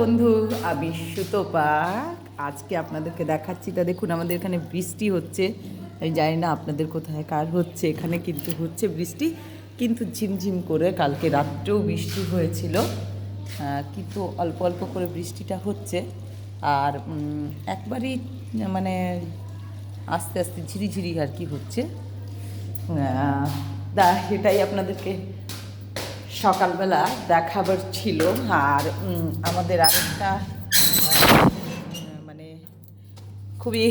বন্ধু আমি সুতপা আজকে আপনাদেরকে দেখাচ্ছি, তা দেখুন আমাদের এখানে বৃষ্টি হচ্ছে। আমি জানি না আপনাদের কোথায়, কার হচ্ছে, এখানে কিন্তু হচ্ছে বৃষ্টি। কিন্তু ঝিমঝিম করে কালকে রাত্রেও বৃষ্টি হয়েছিল। কিন্তু অল্প অল্প করে বৃষ্টিটা হচ্ছে। আর একবারই মানে আস্তে আস্তে ঝিরিঝিরি আর কি হচ্ছে। তা এটাই আপনাদেরকে সকালবেলা দেখাবার ছিল, আর আমাদের আরেকটা মানে খুবই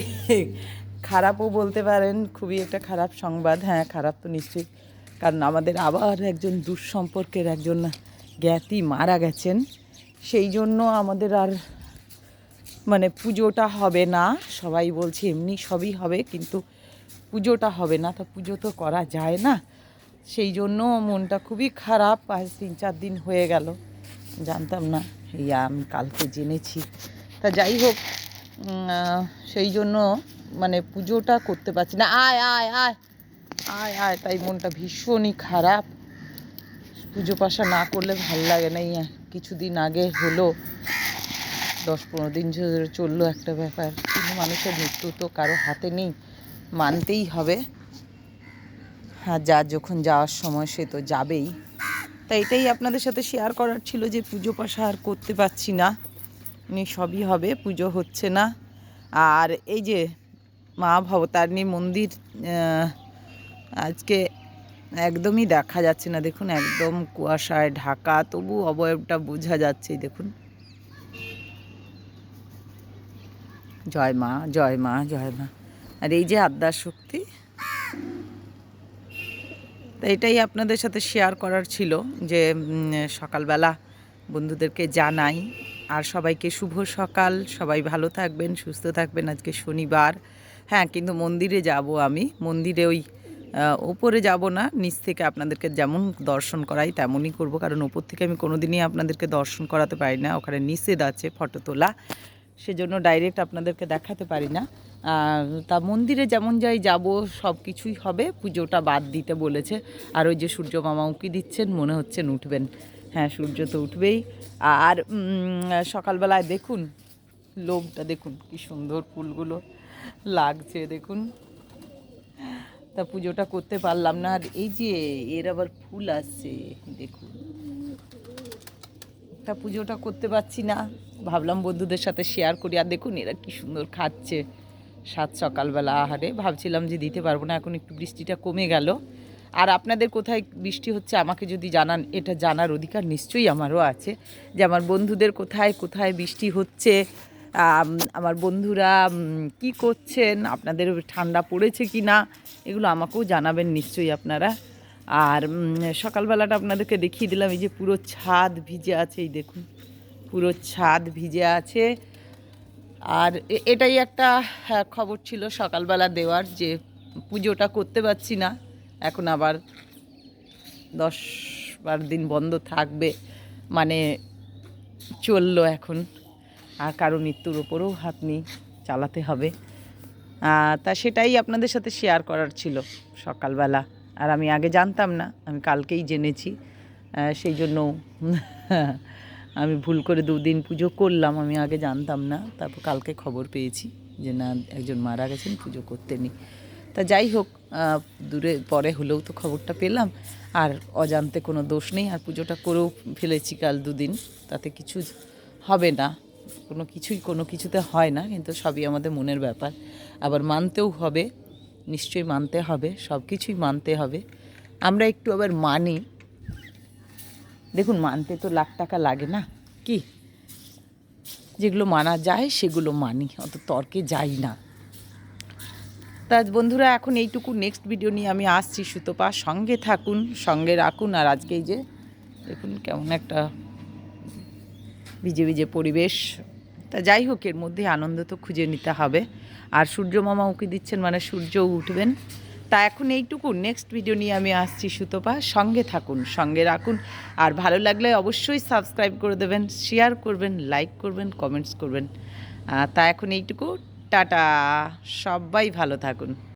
খারাপও বলতে পারেন, খুবই একটা খারাপ সংবাদ। হ্যাঁ খারাপ তো নিশ্চয়ই, কারণ আমাদের আবার একজন দুঃসম্পর্কের একজন জ্ঞাতি মারা গেছেন। সেই জন্য আমাদের আর মানে পুজোটা হবে না, সবাই বলছে এমনি সবই হবে, কিন্তু পুজোটা হবে না, তো পুজো তো করা যায় না। সেই জন্য মনটা খুবই খারাপ। আজ তিন চার দিন হয়ে গেল। জানতাম না, এই আমি কালকে জেনেছি। তা যাই হোক সেই জন্য মানে পুজোটা করতে পারছি না। আয় আয় আয় আয় আয়, তাই মনটা ভীষণই খারাপ। পুজো পাশা না করলে ভালো লাগে না। কিছুদিন আগে হলো, দশ পনেরো দিন ধরে চলল একটা ব্যাপার। কিন্তু মানুষের মৃত্যু তো কারও হাতে নেই, মানতেই হবে। হ্যাঁ যা যখন যাওয়ার সময় সে তো যাবেই। তাই এটাই আপনাদের সাথে শেয়ার করার ছিল যে পুজো পাশা আর করতে পারছি না। এমনি সবই হবে, পুজো হচ্ছে না। আর এই যে মা ভবতারিণী মন্দির আজকে একদমই দেখা যাচ্ছে না। দেখুন, একদম কুয়াশায় ঢাকা, তবু অবয়বটা বোঝা যাচ্ছে, দেখুন। জয় মা জয় মা জয় মা। আর এই যে আদ্যার শক্তি তো এটাই আপনাদের সাথে শেয়ার করার ছিল যে সকালবেলা বন্ধুদেরকে জানাই। আর সবাইকে শুভ সকাল। সবাই ভালো থাকবেন, সুস্থ থাকবেন। আজকে শনিবার। হ্যাঁ কিন্তু মন্দিরে যাব আমি। মন্দিরে ওই ওপরে যাব না। নিচ থেকে আপনাদেরকে যেমন দর্শন করাই, তেমনই করব। কারণ ওপর থেকে আমি কোনো দিনই আপনাদেরকে দর্শন করাতে পারি না। ওখানে নিষেধ আছে ফটো তোলা। সেজন্য ডাইরেক্ট আপনাদেরকে দেখাতে পারি না। তা মন্দিরে যেমন যাই যাব, সব কিছুই হবে। পুজোটা বাদ দিতে বলেছে। আর ওই যে সূর্য মামা উঁকি দিচ্ছেন? মনে হচ্ছেন উঠবেন। হ্যাঁ সূর্য তো উঠবেই। আর সকালবেলায় দেখুন লোকটা দেখুন, কি সুন্দর ফুলগুলো লাগছে, দেখুন। তা পুজোটা করতে পারলাম না। আর এই যে, এর আবার ফুল আসছে, দেখুন। তা পুজোটা করতে পারছি না। ভাবলাম বন্ধুদের সাথে শেয়ার করি। আর দেখুন, এরা কি সুন্দর খাচ্ছে। সাত সকালবেলা, আহারে। ভাবছিলাম যে দিতে পারব না, এখন একটু বৃষ্টিটা কমে গেল। আর আপনাদের কোথায় বৃষ্টি হচ্ছে আমাকে যদি জানান, এটা জানার অধিকার নিশ্চয়ই আমারও আছে। যে আমার বন্ধুদের কোথায় কোথায় বৃষ্টি হচ্ছে আমার বন্ধুরা কি করছেন, আপনাদের ঠান্ডা পড়েছে কি না, এগুলো আমাকেও জানাবেন নিশ্চয়ই আপনারা। আর সকালবেলাটা আপনাদেরকে দেখিয়ে দিলাম, এই যে পুরো ছাদ ভিজে আছে, এই দেখুন। পুরো ছাদ ভিজে আছে। আর এটাই একটা হ্যাঁ, খবর ছিল সকালবেলা দেওয়ার যে পুজোটা করতে পারছি না। এখন আবার দশ বারো দিন বন্ধ থাকবে মানে চলল এখন। আর কারও মৃত্যুর ওপরেও হাত নেই চালাতে হবে। তা সেটাই আপনাদের সাথে শেয়ার করার ছিল সকালবেলা। আর আমি আগে জানতাম না আমি কালকেই জেনেছি সেই জন্য আমি ভুল করে দুদিন পুজো করলাম, আমি আগে জানতাম না। তারপর কালকে খবর পেয়েছি যে না, একজন মারা গেছেন, পুজো করতে নেই। তা যাই হোক দূরে পরে হলেও তো খবরটা পেলাম। আর অজান্তে কোনো দোষ নেই, আর পুজোটা করেও ফেলেছি কাল দুদিন। তাতে কিছু হবে না। কোনো কিছুই, কোনো কিছুতে হয় না, কিন্তু সবই আমাদের মনের ব্যাপার। আবার মানতেও হবে, নিশ্চয়ই মানতে হবে সব কিছুই মানতে হবে। আমরা একটু আবার মানি দেখুন, মানতে তো লাখ টাকা লাগে না। কি? যেগুলো মানা যায়, সেগুলো মানি, অত তর্কে যাই না। তা বন্ধুরা, এখন এইটুকু নেক্সট ভিডিও নিয়ে আমি আসছি সুতপা। সঙ্গে থাকুন, সঙ্গে রাখুন, আর আজকে যে দেখুন কেমন একটা ভিজে ভিজে পরিবেশ। তা যাই হোক, এর মধ্যে আনন্দ তো খুঁজে নিতে হবে। আর সূর্য মামা উঁকি দিচ্ছেন মানে সূর্যও উঠবেন। তা এখন এইটুকু। নেক্সট ভিডিও নিয়ে আমি আসছি সুতপা। সঙ্গে থাকুন, সঙ্গে রাখুন। আর ভালো লাগলে অবশ্যই সাবস্ক্রাইব করে দেবেন শেয়ার করবেন লাইক করবেন কমেন্টস করবেন। তা এখন এইটুকু। টাটা! সবাই ভালো থাকুন।